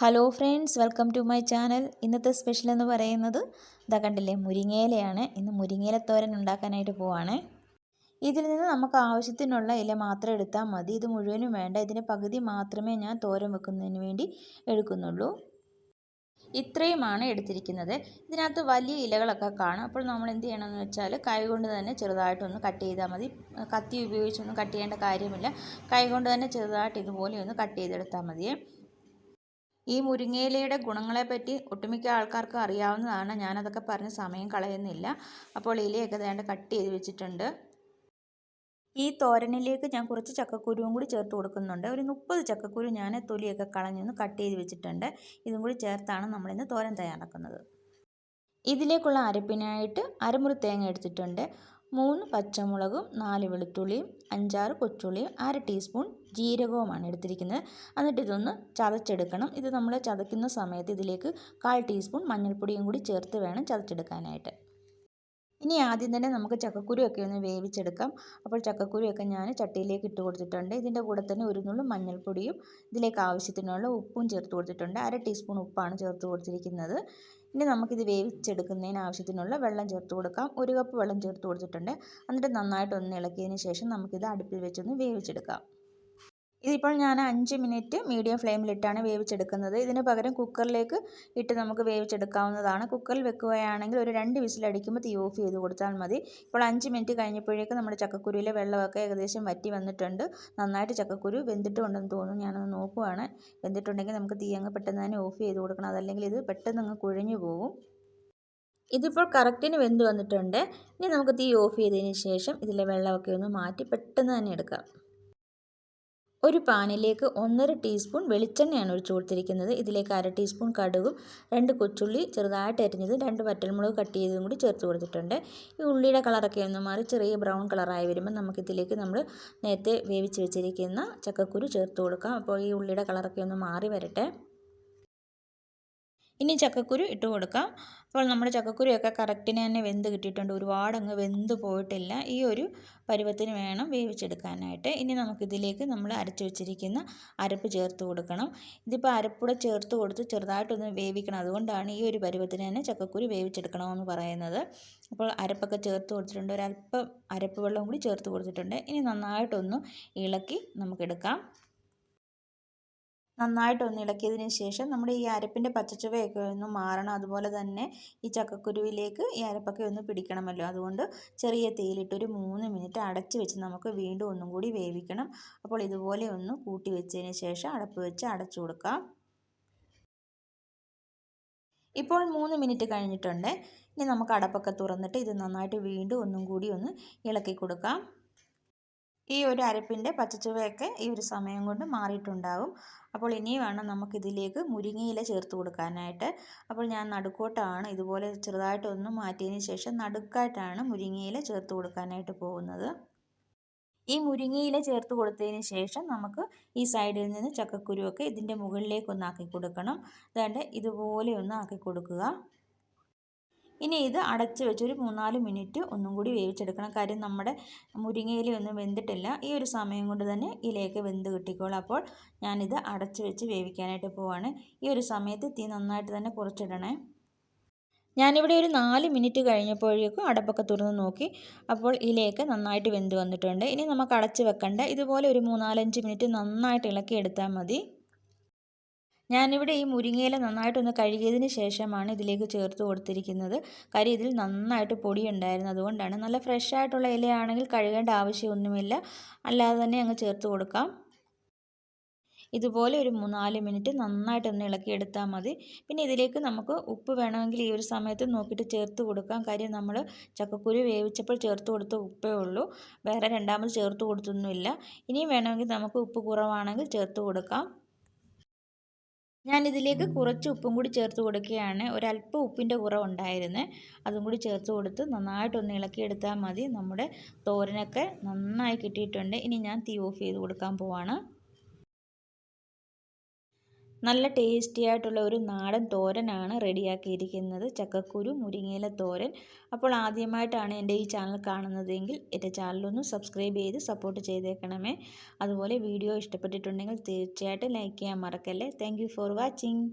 Hello friends welcome to my channel ഇന്നത്തെ special എന്ന് പറയുന്നത് ഇതാ കണ്ടില്ലേ മുരിങ്ങയിലയാണ്. ഇന്ന് മുരിങ്ങയിലത്തോരൻ ഉണ്ടാക്കാനായിട്ട് പോവാണ്. ഇതിൽ നിന്ന് നമുക്ക് ആവശ്യത്തിനുള്ള ഇല മാത്രം എടുത്താൽ മതി. ഇത് മുഴുവനും വേണ്ട. ഇതിന്റെ പകുതി മാത്രമേ ഞാൻ തോരൻ വെക്കുന്നതിന് വേണ്ടി എടുക്കുന്നുള്ളൂ. ഇത്രയുമാണ് എടുത്തിരിക്കുന്നത്. ഇതിനകത്ത് വലിയ ഇലകളൊക്കെ കാണും. അപ്പോൾ നമ്മൾ എന്ത് ചെയ്യണമെന്ന് വെച്ചാൽ കൈ കൊണ്ട് തന്നെ ചെറുതായിട്ടൊന്ന് കട്ട് ചെയ്താൽ മതി. കത്തി ഉപയോഗിച്ചൊന്നും കട്ട് ചെയ്യേണ്ട കാര്യമില്ല. കൈ കൊണ്ട് തന്നെ ചെറുതായിട്ട് ഇതുപോലെ ഒന്ന് കട്ട് ചെയ്തെടുത്താൽ മതിയേ. ഈ മുരിങ്ങയിലയുടെ ഗുണങ്ങളെപ്പറ്റി ഒട്ടുമിക്ക ആൾക്കാർക്ക് അറിയാവുന്നതാണ്. ഞാനതൊക്കെ പറഞ്ഞ് സമയം കളയുന്നില്ല. അപ്പോൾ ഇലയൊക്കെ വേണ്ട കട്ട് ചെയ്ത് വെച്ചിട്ടുണ്ട്. ഈ തോരനിലേക്ക് ഞാൻ കുറച്ച് ചക്കക്കുരുവും കൂടി ചേർത്ത് കൊടുക്കുന്നുണ്ട്. ഒരു മുപ്പത് ചക്കക്കുരു ഞാൻ തൊലിയൊക്കെ കളഞ്ഞൊന്ന് കട്ട് ചെയ്ത് വെച്ചിട്ടുണ്ട്. ഇതും കൂടി ചേർത്താണ് നമ്മളിന്ന് തോരൻ തയ്യാറാക്കുന്നത്. ഇതിലേക്കുള്ള അരപ്പിനായിട്ട് അരമുറി തേങ്ങ എടുത്തിട്ടുണ്ട്. മൂന്ന് പച്ചമുളകും നാല് വെളുത്തുള്ളിയും അഞ്ചാറ് കൊച്ചുള്ളിയും അര ടീസ്പൂൺ ജീരകവുമാണ് എടുത്തിരിക്കുന്നത്. എന്നിട്ട് ഇതൊന്ന് ചതച്ചെടുക്കണം. ഇത് നമ്മൾ ചതയ്ക്കുന്ന സമയത്ത് ഇതിലേക്ക് കാൽ ടീസ്പൂൺ മഞ്ഞൾപ്പൊടിയും കൂടി ചേർത്ത് വേണം ചതച്ചെടുക്കാനായിട്ട്. ഇനി ആദ്യം തന്നെ നമുക്ക് ചക്കക്കുരുവൊക്കെ ഒന്ന് വേവിച്ചെടുക്കാം. അപ്പോൾ ചക്കക്കുരുവൊക്കെ ഞാൻ ചട്ടിയിലേക്ക് ഇട്ട് കൊടുത്തിട്ടുണ്ട്. ഇതിന്റെ കൂടെ തന്നെ ഒരു നുള്ളു മഞ്ഞൾപ്പൊടിയും ഇതിലേക്ക് ആവശ്യത്തിനുള്ള ഉപ്പും ചേർത്ത് കൊടുത്തിട്ടുണ്ട്. അര ടീസ്പൂൺ ഉപ്പാണ് ചേർത്ത് കൊടുത്തിരിക്കുന്നത്. ഇനി നമുക്കിത് വേവിച്ചെടുക്കുന്നതിന് ആവശ്യത്തിനുള്ള വെള്ളം ചേർത്ത് കൊടുക്കാം. ഒരു കപ്പ് വെള്ളം ചേർത്ത് കൊടുത്തിട്ടുണ്ട്. എന്നിട്ട് നന്നായിട്ടൊന്ന് ഇളക്കിയതിന് ശേഷം നമുക്കിത് അടുപ്പിൽ വെച്ചൊന്ന് വേവിച്ചെടുക്കാം. ഇതിപ്പോൾ ഞാൻ അഞ്ച് മിനിറ്റ് മീഡിയം ഫ്ലെയിമിലിട്ടാണ് വേവിച്ചെടുക്കുന്നത്. ഇതിന് പകരം കുക്കറിലേക്ക് ഇട്ട് നമുക്ക് വേവിച്ചെടുക്കാവുന്നതാണ്. കുക്കറിൽ വെക്കുകയാണെങ്കിൽ ഒരു രണ്ട് വിസിലടിക്കുമ്പോൾ തീ ഓഫ് ചെയ്ത് കൊടുത്താൽ മതി. ഇപ്പോൾ അഞ്ച് മിനിറ്റ് കഴിഞ്ഞപ്പോഴേക്കും നമ്മുടെ ചക്കക്കുരുവിലെ വെള്ളമൊക്കെ ഏകദേശം വറ്റി വന്നിട്ടുണ്ട്. നന്നായിട്ട് ചക്കക്കുരു വെന്തിട്ടുണ്ടെന്ന് തോന്നുന്നു. ഞാനൊന്ന് നോക്കുവാണ്. വെന്തിട്ടുണ്ടെങ്കിൽ നമുക്ക് തീ അങ്ങ് പെട്ടെന്ന് തന്നെ ഓഫ് ചെയ്ത് കൊടുക്കണം. അതല്ലെങ്കിൽ ഇത് പെട്ടെന്ന് അങ്ങ് കുഴഞ്ഞു പോകും. ഇതിപ്പോൾ കറക്റ്റിന് വെന്ത് വന്നിട്ടുണ്ട്. ഇനി നമുക്ക് തീ ഓഫ് ചെയ്തതിന് ശേഷം ഇതിലെ വെള്ളമൊക്കെ ഒന്ന് മാറ്റി പെട്ടെന്ന് തന്നെ എടുക്കാം. ഒരു പാനിലേക്ക് ഒന്നര ടീസ്പൂൺ വെളിച്ചെണ്ണയാണ് ഒഴിച്ചു കൊടുത്തിരിക്കുന്നത്. ഇതിലേക്ക് അര ടീസ്പൂൺ കടുകും രണ്ട് കൊച്ചുള്ളി ചെറുതായിട്ട് അരിഞ്ഞത് രണ്ട് വറ്റൽമുളക് കട്ട് ചെയ്തതും കൂടി ചേർത്ത് കൊടുത്തിട്ടുണ്ട്. ഈ ഉള്ളിയുടെ കളറൊക്കെ ഒന്ന് മാറി ചെറിയ ബ്രൗൺ കളറായി വരുമ്പോൾ നമുക്കിതിലേക്ക് നമ്മൾ നേരത്തെ വേവിച്ച് വെച്ചിരിക്കുന്ന ചക്കക്കുരു ചേർത്ത് കൊടുക്കാം. അപ്പോൾ ഈ ഉള്ളിയുടെ കളറൊക്കെ ഒന്ന് മാറി വരട്ടെ. ഇനി ചക്കക്കുരു ഇട്ട് കൊടുക്കാം. അപ്പോൾ നമ്മുടെ ചക്കക്കുരുയൊക്കെ കറക്റ്റിന് തന്നെ വെന്ത് കിട്ടിയിട്ടുണ്ട്. ഒരുപാട് അങ്ങ് വെന്ത് പോയിട്ടില്ല. ഈ ഒരു പരുവത്തിന് വേണം വേവിച്ചെടുക്കാനായിട്ട്. ഇനി നമുക്കിതിലേക്ക് നമ്മൾ അരച്ചു വെച്ചിരിക്കുന്ന അരപ്പ് ചേർത്ത് കൊടുക്കണം. ഇതിപ്പോൾ അരപ്പൂടെ ചേർത്ത് കൊടുത്ത് ചെറുതായിട്ടൊന്ന് വേവിക്കണം. അതുകൊണ്ടാണ് ഈ ഒരു പരുവത്തിന് തന്നെ ചക്കക്കുരു വേവിച്ചെടുക്കണമെന്ന് പറയുന്നത്. അപ്പോൾ അരപ്പൊക്കെ ചേർത്ത് കൊടുത്തിട്ടുണ്ട്. ഒരല്പം അരപ്പ് വെള്ളം കൂടി ചേർത്ത് കൊടുത്തിട്ടുണ്ട്. ഇനി നന്നായിട്ടൊന്ന് ഇളക്കി നമുക്കെടുക്കാം. നന്നായിട്ടൊന്ന് ഇളക്കിയതിന് ശേഷം നമ്മുടെ ഈ അരപ്പിന്റെ പച്ചച്ചുവയൊക്കെ ഒന്ന് മാറണം. അതുപോലെ തന്നെ ഈ ചക്കക്കുരുവിലേക്ക് ഈ അരപ്പൊക്കെ ഒന്ന് പിടിക്കണമല്ലോ. അതുകൊണ്ട് ചെറിയ തേയിലിട്ടൊരു മൂന്ന് മിനിറ്റ് അടച്ച് വെച്ച് നമുക്ക് വീണ്ടും ഒന്നും കൂടി വേവിക്കണം. അപ്പോൾ ഇതുപോലെ ഒന്ന് കൂട്ടി വെച്ചതിന് ശേഷം അടപ്പ് വെച്ച് അടച്ചു കൊടുക്കാം. ഇപ്പോൾ മൂന്ന് മിനിറ്റ് കഴിഞ്ഞിട്ടുണ്ട്. ഇനി നമുക്ക് അടപ്പൊക്കെ തുറന്നിട്ട് ഇത് നന്നായിട്ട് വീണ്ടും ഒന്നും കൂടി ഒന്ന് ഇളക്കി കൊടുക്കാം. ഈ ഒരു അരപ്പിന്റെ പച്ചച്ചുവയൊക്കെ ഈ ഒരു സമയം കൊണ്ട് മാറിയിട്ടുണ്ടാകും. അപ്പോൾ ഇനി വേണം നമുക്കിതിലേക്ക് മുരിങ്ങയില ചേർത്ത് കൊടുക്കാനായിട്ട്. അപ്പോൾ ഞാൻ നടുക്കോട്ടാണ് ഇതുപോലെ ചെറുതായിട്ടൊന്ന് മാറ്റിയതിന് ശേഷം നടുക്കായിട്ടാണ് മുരിങ്ങയില ചേർത്ത് കൊടുക്കാനായിട്ട് പോകുന്നത്. ഈ മുരിങ്ങയില ചേർത്ത് കൊടുത്തതിന് ശേഷം നമുക്ക് ഈ സൈഡിൽ നിന്ന് ചക്കക്കുരുവൊക്കെ ഇതിന്റെ മുകളിലേക്കൊന്നാക്കി കൊടുക്കണം. അതാണ്ട് ഇതുപോലെ ഒന്ന് ആക്കി കൊടുക്കുക. ഇനി ഇത് അടച്ച് ഒരു മൂന്നാൽ മിനിറ്റ് ഒന്നും കൂടി വേവിച്ചെടുക്കണം. കാര്യം നമ്മുടെ മുരിങ്ങയിലൊന്നും വെന്തിട്ടില്ല. ഈ ഒരു സമയം കൊണ്ട് തന്നെ ഇലയൊക്കെ വെന്ത് കിട്ടിക്കോളും. അപ്പോൾ ഞാനിത് അടച്ച് വെച്ച് വേവിക്കാനായിട്ട് പോവാണ്. ഈ ഒരു സമയത്ത് തീ നന്നായിട്ട് തന്നെ കുറച്ചിടണേ. ഞാനിവിടെ ഒരു നാല് മിനിറ്റ് കഴിഞ്ഞപ്പോഴേക്കും അടപ്പൊക്കെ തുറന്ന് നോക്കി. അപ്പോൾ ഇലയൊക്കെ നന്നായിട്ട് വെന്ത് വന്നിട്ടുണ്ട്. ഇനി നമുക്ക് അടച്ച് വെക്കണ്ട. ഇതുപോലെ ഒരു മൂന്നാലഞ്ച് മിനിറ്റ് നന്നായിട്ട് ഇളക്കി എടുത്താൽ മതി. ഞാനിവിടെ ഈ മുരിങ്ങയില നന്നായിട്ടൊന്ന് കഴുകിയതിന് ശേഷമാണ് ഇതിലേക്ക് ചേർത്ത് കൊടുത്തിരിക്കുന്നത്. കാര്യം ഇതിൽ നന്നായിട്ട് പൊടി ഉണ്ടായിരുന്നു അതുകൊണ്ടാണ് നല്ല ഫ്രഷ് ആയിട്ടുള്ള ഇലയാണെങ്കിൽ കഴുകേണ്ട ആവശ്യമൊന്നുമില്ല. അല്ലാതെ തന്നെ അങ്ങ് ചേർത്ത് കൊടുക്കാം. ഇതുപോലെ ഒരു മൂന്നാൽ മിനിറ്റ് നന്നായിട്ടൊന്ന് ഇളക്കിയെടുത്താൽ മതി. പിന്നെ ഇതിലേക്ക് നമുക്ക് ഉപ്പ് വേണമെങ്കിൽ ഈ ഒരു സമയത്ത് നോക്കിയിട്ട് ചേർത്ത് കൊടുക്കാം. കാര്യം നമ്മൾ ചക്കക്കുരു വേവിച്ചപ്പോൾ ചേർത്ത് കൊടുത്ത ഉപ്പേ ഉള്ളൂ. വേറെ രണ്ടാമത് ചേർത്ത് കൊടുത്തൊന്നുമില്ല. ഇനിയും വേണമെങ്കിൽ നമുക്ക് ഉപ്പ് കുറവാണെങ്കിൽ ചേർത്ത് കൊടുക്കാം. ഞാനിതിലേക്ക് കുറച്ച് ഉപ്പും കൂടി ചേർത്ത് കൊടുക്കുകയാണ്. ഒരല്പം ഉപ്പിന്റെ കുറവുണ്ടായിരുന്നു. അതും കൂടി ചേർത്ത് കൊടുത്ത് നന്നായിട്ടൊന്ന് ഇളക്കിയെടുത്താൽ മതി. നമ്മുടെ തോരനൊക്കെ നന്നായി കിട്ടിയിട്ടുണ്ട്. ഇനി ഞാൻ തീ ഓഫ് ചെയ്ത് കൊടുക്കാൻ പോവാണ്. നല്ല ടേസ്റ്റി ആയിട്ടുള്ള ഒരു നാടൻ തോരനാണ് റെഡിയാക്കിയിരിക്കുന്നത്. ചക്കക്കുരു മുരിങ്ങയില തോരൻ. അപ്പോൾ ആദ്യമായിട്ടാണ് എന്റെ ഈ ചാനൽ കാണുന്നതെങ്കിൽ എന്റെ ചാനലൊന്ന് സബ്സ്ക്രൈബ് ചെയ്ത് സപ്പോർട്ട് ചെയ്തേക്കണമേ. അതുപോലെ വീഡിയോ ഇഷ്ടപ്പെട്ടിട്ടുണ്ടെങ്കിൽ തീർച്ചയായിട്ടും ലൈക്ക് ചെയ്യാൻ മറക്കല്ലേ. Thank for watching